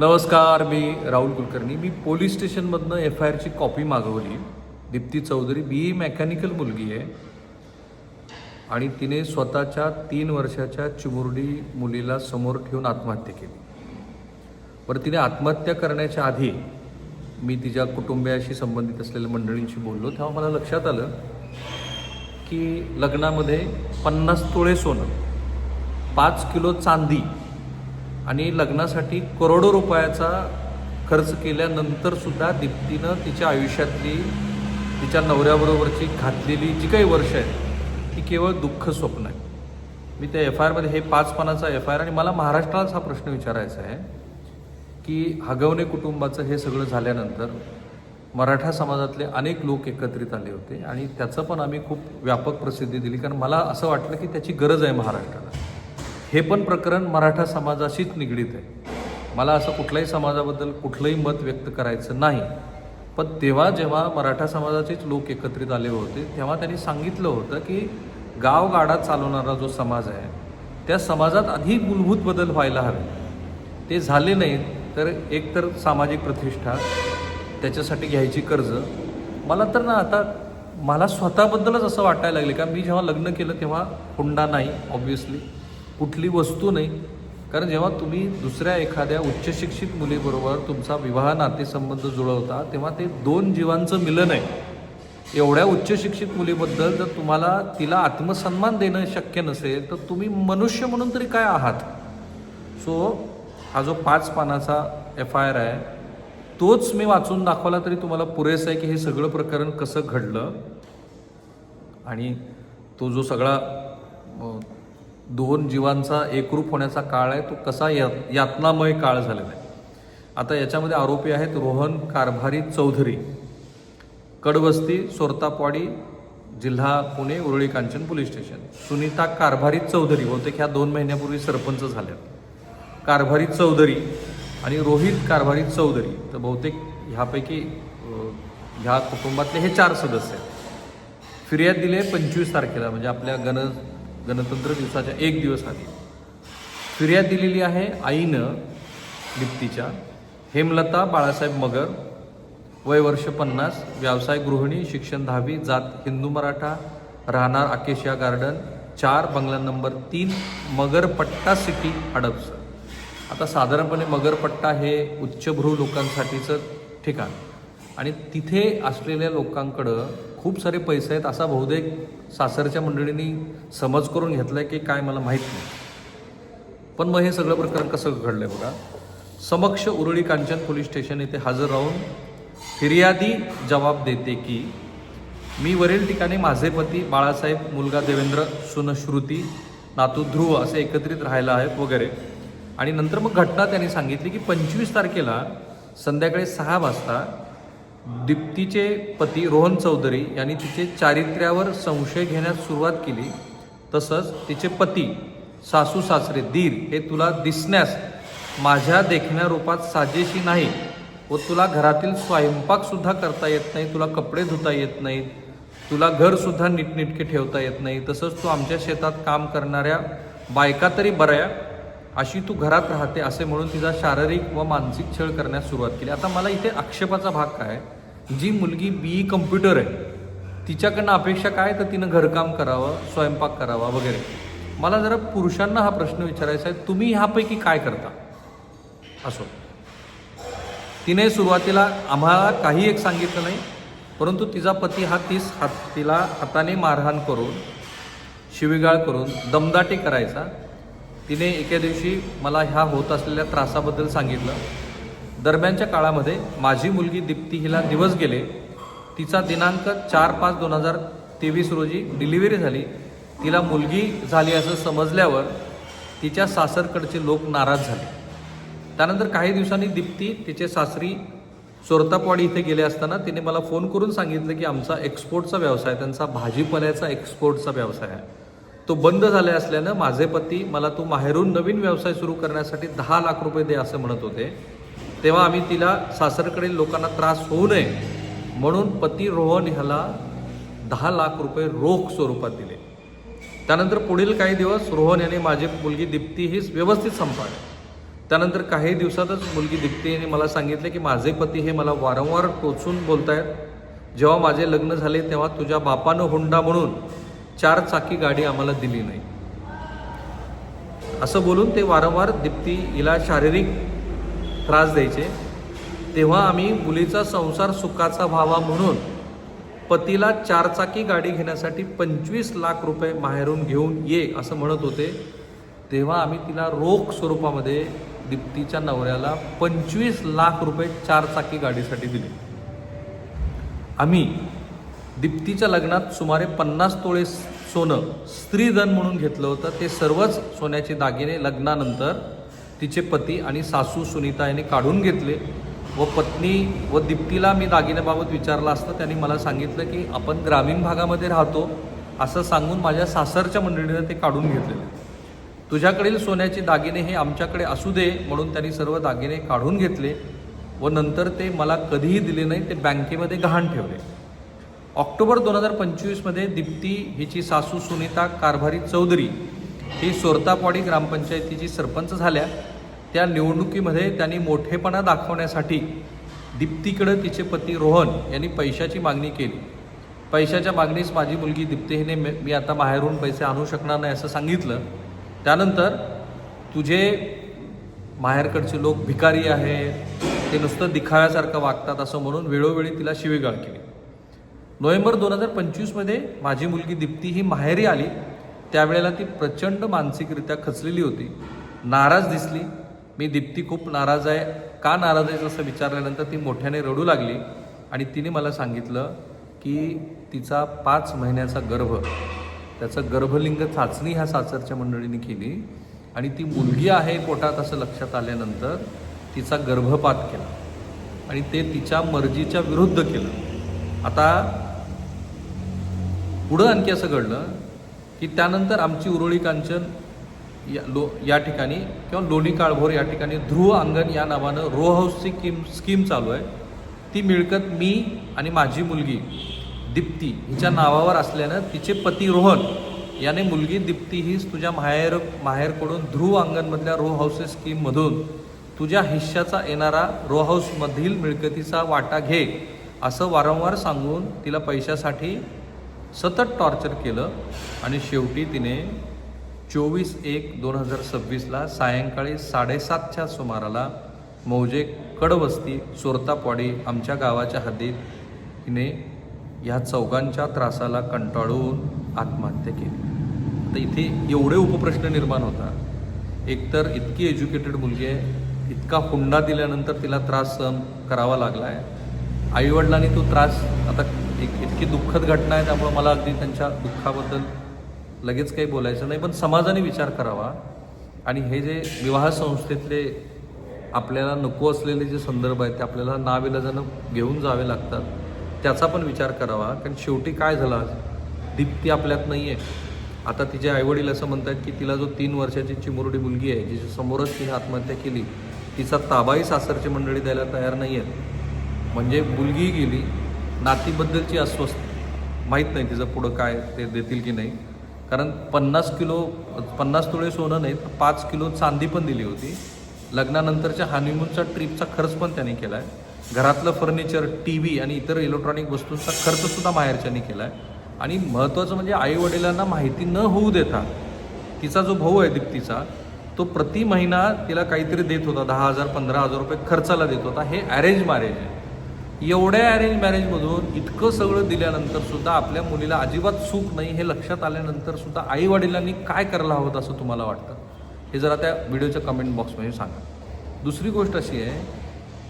नमस्कार मी राहुल कुलकर्णी. मी पोलीस स्टेशनमधनं एफ आय आरची कॉपी मागवली. Dipti Chaudhari B E mechanical मुलगी आहे. आणि तिने स्वतःच्या तीन वर्षाच्या चिमुरडी मुलीला समोर ठेवून आत्महत्या केली. बरं तिने आत्महत्या करण्याच्या आधी मी तिच्या कुटुंबियाशी संबंधित असलेल्या मंडळींशी बोललो. तेव्हा मला लक्षात आलं की लग्नामध्ये पन्नास तोळे सोनं पाच किलो चांदी आणि लग्नासाठी करोडो रुपयाचा खर्च केल्यानंतर सुद्धा दीप्तीनं तिच्या आयुष्यातली तिच्या नवऱ्याबरोबरची घातलेली जी काही वर्ष आहेत ती केवळ दुःख स्वप्न आहे मी त्या एफ आय आरमध्ये हे पाच पानाचा एफ आय आर आणि मला महाराष्ट्रालाच हा प्रश्न विचारायचा आहे की हगवणे कुटुंबाचं हे सगळं झाल्यानंतर मराठा समाजातले अनेक लोक एकत्रित आले होते आणि त्याचं पण आम्ही खूप व्यापक प्रसिद्धी दिली कारण मला असं वाटलं की त्याची गरज आहे महाराष्ट्राला. हे पण प्रकरण मराठा समाजाशीच निगडीत आहे. मला असं कुठल्याही समाजाबद्दल कुठलंही मत व्यक्त करायचं नाही. पण तेव्हा जेव्हा मराठा समाजाचेच लोक एकत्रित आले होते तेव्हा त्यांनी सांगितलं होतं की गावगाडा चालवणारा जो समाज आहे त्या समाजात अधिक मूलभूत बदल व्हायला हवे. ते झाले नाहीत तर एक तर सामाजिक प्रतिष्ठा त्याच्यासाठी घ्यायची कर्ज. मला तर ना आता मला स्वतःबद्दलच असं वाटायला लागले का मी जेव्हा लग्न केलं तेव्हा हुंडा नाही ऑब्वियसली कुठली वस्तू नाही. कारण जेव्हा तुम्ही दुसऱ्या एखाद्या उच्चशिक्षित मुलीबरोबर तुमचा विवाह नातेसंबंध जुळवता तेव्हा ते दोन जीवांचं मिलन आहे. एवढ्या उच्चशिक्षित मुलीबद्दल जर तुम्हाला तिला आत्मसन्मान देणं शक्य नसेल तर तुम्ही मनुष्य म्हणून तरी काय आहात? सो हा जो पाच पानाचा एफ आय आर आहे तोच मी वाचून दाखवला तरी तुम्हाला पुरेसं आहे की हे सगळं प्रकरण कसं घडलं. आणि तो जो सगळा दोन जीवांचा एकरूप होण्याचा काळ आहे तो कसा या यातनामय काळ झालेला आहे. आता याच्यामध्ये आरोपी आहेत रोहन कारभारी चौधरी कडवस्ती सोरतापवाडी जिल्हा पुणे उरळी कांचन पोलीस स्टेशन. सुनीता कारभारी चौधरी बहुतेक ह्या दोन महिन्यापूर्वी सरपंच झाल्या कारभारी चौधरी आणि रोहित कारभारी चौधरी तर बहुतेक ह्यापैकी ह्या कुटुंबातले हे चार सदस्य आहेत. फिर्याद दिले पंचवीस तारखेला म्हणजे आपल्या गण गणतंत्र दिवसाच्या एक दिवस आधी. फिर्याद दिलेली आहे आईनं दिप्तीच्या हेमलता बाळासाहेब मगर वय वर्ष पन्नास व्यवसाय गृहिणी शिक्षण दहावी जात हिंदू मराठा राहणार आकेशिया गार्डन चार बंगला नंबर तीन मगरपट्टा सिटी हडपसर. आता साधारणपणे मगरपट्टा हे उच्चभ्रू लोकांसाठीचं ठिकाण. आणि तिथे असलेल्या लोकांकडं खूप सारे पैसे आहेत असा बहुतेक सासरच्या मंडळींनी समज करून घेतलाय की काय मला माहीत नाही. पण मग हे सगळं प्रकरण कसं घडलंय बघा? समक्ष उरळी कांचन पोलीस स्टेशन येथे हजर राहून फिर्यादी जबाब देते की मी वरील ठिकाणी माझे पती बाळासाहेब मुलगा देवेंद्र सुनश्रुती नातू ध्रुव असे एकत्रित राहायला आहेत वगैरे. आणि नंतर मग घटना त्यांनी सांगितली की पंचवीस तारखेला संध्याकाळी सहा वाजता दीप्तीचे पती रोहन चौधरी यांनी तिचे चारित्र्यावर संशय घेण्यास सुरुवात केली. तसंच तिचे पती सासू सासरे दीर हे तुला दिसण्यास माझ्या देखण्या रूपात साजेशी नाही व तुला घरातील स्वयंपाकसुद्धा करता येत नाही तुला कपडे धुता येत नाहीत तुला घरसुद्धा नीटनेटके ठेवता येत नाही तसंच तू आमच्या शेतात काम करणाऱ्या बायका तरी बऱ्या अशी तू घरात राहते असे म्हणून तिचा शारीरिक व मानसिक छळ करण्यास सुरुवात केली. आता मला इथे आक्षेपाचा भाग काय जी मुलगी बी ई कम्प्युटर आहे तिच्याकडनं अपेक्षा काय? तर तिनं घरकाम करावं स्वयंपाक करावा वगैरे. मला जरा पुरुषांना हा प्रश्न विचारायचा आहे तुम्ही ह्यापैकी काय करता? असो. तिने सुरुवातीला आम्हाला काही एक सांगितलं नाही परंतु तिचा पती हा तीस हात तिला हाताने मारहाण करून शिवीगाळ करून दमदाटी करायचा. तिने एके दिवशी मला ह्या होत असलेल्या त्रासाबद्दल सांगितलं. दरम्यानच्या काळामध्ये माझी मुलगी दीप्ती हिला दिवस गेले. तिचा दिनांक चार पाच दोन हजार तेवीस रोजी डिलिव्हरी झाली. तिला मुलगी झाली असं समजल्यावर तिच्या सासरकडचे लोक नाराज झाले. त्यानंतर काही दिवसांनी दीप्ती तिचे सासरी चोरतापवाडी इथे गेले असताना तिने मला फोन करून सांगितलं की आमचा एक्सपोर्टचा व्यवसाय त्यांचा भाजीपाल्याचा एक्सपोर्टचा व्यवसाय आहे. तो बंद झाला असल्यानं माझे पती मला तू माहेरून नवीन व्यवसाय सुरू करण्यासाठी दहा लाख रुपये दे असं म्हणत होते. तेव्हा आम्ही तिला सासरकडील लोकांना त्रास होऊ नये म्हणून पती रोहन ह्याला दहा लाख रुपये रोख स्वरूपात दिले. त्यानंतर पुढील काही दिवस रोहन याने माझी मुलगी दीप्ती हीच व्यवस्थित संपाळली. त्यानंतर काही दिवसातच मुलगी दीप्तीने मला सांगितले की माझे पती हे मला वारंवार टोचून बोलतायत. जेव्हा माझे लग्न झाले तेव्हा तुझ्या बापानं हुंडा म्हणून चार चाकी गाडी आम्हाला दिली नाही. असं बोलून ते वारंवार दीप्ती हिला शारीरिक त्रास द्यायचे. तेव्हा आम्ही मुलीचा संसार सुखाचा व्हावा म्हणून पतीला चारचाकी गाडी घेण्यासाठी पंचवीस लाख रुपये माहेरून घेऊन ये असं म्हणत होते. तेव्हा आम्ही तिला रोख स्वरूपामध्ये दीप्तीच्या नवऱ्याला पंचवीस लाख रुपये चारचाकी गाडीसाठी दिले. आम्ही दीप्तीच्या लग्नात सुमारे पन्नास तोळे सोनं स्त्रीधन म्हणून घेतलं होतं. ते सर्वच सोन्याचे दागिने लग्नानंतर तिचे पती आणि सासू सुनीता यांनी काढून घेतले व पत्नी व दीप्तीला मी दागिन्याबाबत विचारलं असतं त्यांनी मला सांगितलं की आपण ग्रामीण भागामध्ये राहतो असं सांगून माझ्या सासरच्या मंडळीनं ते काढून घेतलेले तुझ्याकडील सोन्याचे दागिने हे आमच्याकडे असू दे म्हणून त्यांनी सर्व दागिने काढून घेतले व नंतर ते मला कधीही दिले नाही ते बँकेमध्ये गहाण ठेवले. ऑक्टोबर दोन हजार पंचवीसमध्ये दीप्ती हिची सासू सुनीता कारभारी चौधरी ही सोरतापाडी ग्रामपंचायतीची सरपंच झाल्या. त्या निवडणुकीमध्ये त्यांनी मोठेपणा दाखवण्यासाठी दीप्तीकडं तिचे पती रोहन यांनी पैशाची मागणी केली. पैशाच्या मागणीस माझी मुलगी दीप्ती हिने मी आता बाहेरून पैसे आणू शकणार नाही असं सांगितलं. त्यानंतर तुझे माहेरकडचे लोक भिकारी आहेत ते नुसतं दिखाव्यासारखं वागतात असं म्हणून वेळोवेळी तिला शिवीगाळ केली. नोव्हेंबर दोन हजार पंचवीसमध्ये माझी मुलगी दीप्ती ही माहेरी आली. त्यावेळेला ती प्रचंड मानसिकरित्या खचलेली होती. नाराज दिसली. मी दीप्ती खूप नाराज आहे. का नाराज आहे असं विचारल्यानंतर ती मोठ्याने रडू लागली आणि तिने मला सांगितलं की तिचा पाच महिन्याचा गर्भ त्याचं गर्भलिंग चाचणी ह्या सासरच्या मंडळीने केली आणि ती मुलगी आहे पोटात असं लक्षात आल्यानंतर तिचा गर्भपात केला आणि ते तिच्या मर्जीच्या विरुद्ध केलं. आता पुढं आणखी असं घडलं की त्यानंतर आमची उरुळी कांचन या लो या ठिकाणी किंवा लोणी काळभोर या ठिकाणी ध्रुव अंगण या नावानं रो हाऊसची किम स्कीम चालू आहे. ती मिळकत मी आणि माझी मुलगी दीप्ती हिच्या नावावर असल्यानं तिचे पती रोहन याने मुलगी दीप्ती हीच तुझ्या माहेर माहेरकडून ध्रुव अंगणमधल्या रो हाऊसेस स्कीममधून तुझ्या हिश्श्याचा येणारा रो हाऊसमधील मिळकतीचा वाटा घे असं वारंवार सांगून तिला पैशासाठी सतत टॉर्चर केलं आणि शेवटी तिने चोवीस एक दोन हजार सव्वीसला सायंकाळी साडेसातच्या सुमाराला मौजे कडवस्ती सोरतापाडी आमच्या गावाच्या हद्दीत तिने ह्या चौघांच्या त्रासाला कंटाळून आत्महत्या केली. तर इथे एवढे उपप्रश्न निर्माण होतात. एकतर इतकी एज्युकेटेड मुलगी आहे इतका हुंडा दिल्यानंतर तिला त्रास सहन करावा लागला आहे आईवडिलांनी तो त्रास आता एक इतकी दुःखद घटना आहे त्यामुळे मला अगदी त्यांच्या दुःखाबद्दल लगेच काही बोलायचं नाही. पण समाजाने विचार करावा आणि हे जे विवाह संस्थेतले आपल्याला नको असलेले जे संदर्भ आहेत ते आपल्याला नाविलाजानं घेऊन जावे लागतात त्याचा पण विचार करावा. कारण शेवटी काय झाला दीप्ती आपल्यात नाही आहे आता तिचे आईवडील असं म्हणतात की तिला जो तीन वर्षाची चिमुरडी मुलगी आहे जिच्या समोरच तिने आत्महत्या केली तिचा ताबाही सासरची मंडळी द्यायला तयार नाही आहेत म्हणजे मुलगी गेली नातीबद्दलची अस्वस्थ माहीत नाही तिचं पुढं काय ते देतील की नाही. कारण पन्नास किलो पन्नास तोळे सोनं नाही तर पाच किलो चांदी पण दिली होती. लग्नानंतरच्या हनीमूनचा ट्रिपचा खर्च पण त्यांनी केला आहे घरातलं फर्निचर टी व्ही आणि इतर इलेक्ट्रॉनिक वस्तूंचा खर्चसुद्धा माहेरच्यानी केला आहे आणि महत्त्वाचं म्हणजे आईवडिलांना माहिती न होऊ देता तिचा जो भाऊ आहे दीप्तीचा तो प्रति महिना तिला काहीतरी देत होता दहा हजार पंधरा हजार रुपये खर्चाला देत होता. हे अरेंज मॅरेज आहे. एवढ्या अरेंज मॅरेजमधून इतकं सगळं दिल्यानंतर सुद्धा आपल्या मुलीला अजिबात सुख नाही हे लक्षात आल्यानंतर सुद्धा आई वडिलांनी काय करायला हवं असं तुम्हाला वाटतं? हे जरा त्या व्हिडिओच्या कमेंट बॉक्समध्ये सांगा. दुसरी गोष्ट अशी आहे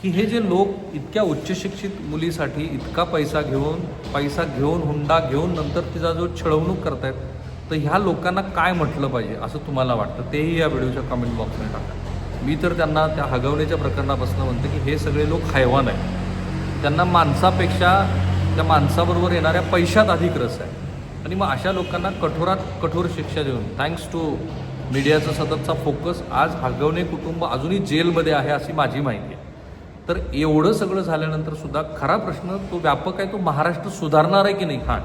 की हे जे लोक इतक्या उच्चशिक्षित मुलीसाठी इतका पैसा घेऊन पैसा घेऊन हुंडा घेऊन नंतर तिचा जो छळवणूक करतायत तर ह्या लोकांना काय म्हटलं पाहिजे असं तुम्हाला वाटतं? तेही या व्हिडिओच्या कमेंट बॉक्समध्ये टाका. मी तर त्यांना त्या हगवण्याच्या प्रकरणापासून म्हणते की हे सगळे लोक हैवान आहेत. त्यांना माणसापेक्षा त्या माणसाबरोबर येणाऱ्या पैशात अधिक रस आहे. आणि मग अशा लोकांना कठोरात कठोर शिक्षा देऊन थँक्स टू मीडियाचा सततचा फोकस आज हगवणे कुटुंब अजूनही जेलमध्ये आहे अशी माझी माहिती आहे. तर एवढं सगळं झाल्यानंतर सुद्धा खरा प्रश्न तो व्यापक आहे तो महाराष्ट्र सुधारणार आहे की नाही हा.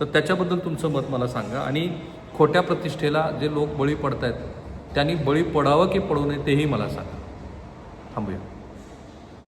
तर त्याच्याबद्दल तुमचं मत मला सांगा. आणि खोट्या प्रतिष्ठेला जे लोक बळी पडत आहेत त्यांनी बळी पडावं की पडू नये तेही मला सांगा. थांबूया.